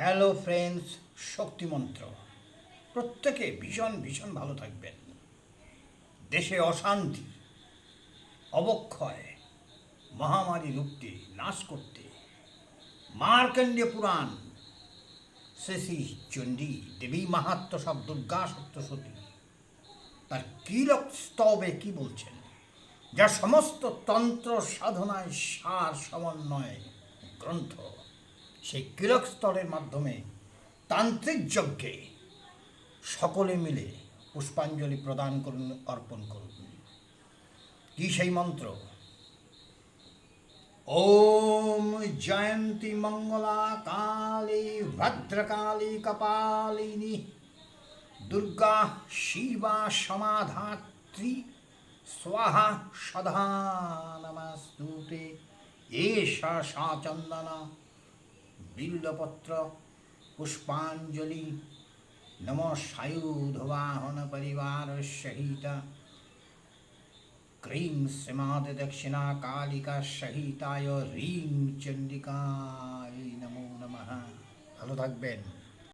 Hello friends শক্তিমন্ত্র প্রত্যেকে ভীষণ ভীষণ ভালো থাকবেন। দেশে অশান্তি, অবক্ষয়, মহামারী রূপটি নাশ করতে। মার্কণ্ডে পুরাণ শেষী চণ্ডী দেবী মাহাত্ম সব দুর্গা সপ্তশতী তার কিলক স্তবে কি বলছেন? যা সমস্ত তন্ত্র সাধনায় সার সমন্বয় গ্রন্থ। সেই কিলক স্তরের মাধ্যমে তান্ত্রিক যজ্ঞে সকলে মিলে পুষ্পাঞ্জলি প্রদান করুন, অর্পণ করুন। কি সেই মন্ত্র? ওম জয়ন্তী মঙ্গলা কালী, ভদ্রকালী, কপালিনী, দুর্গা, শিবা, সমাধাত্রী, স্বাহা সদা নমস্তুতে, এষা, সা, চন্দনা। বিল্লপত্র, পুষ্পাঞ্জলি, নম সায়ুধবাহন পরিবার সহিত ক্রীম শ্রীমাদ দক্ষিণা কালিকা সহিতায় রীম চন্ডিকায় নমো নমঃ। ভালো থাকবেন।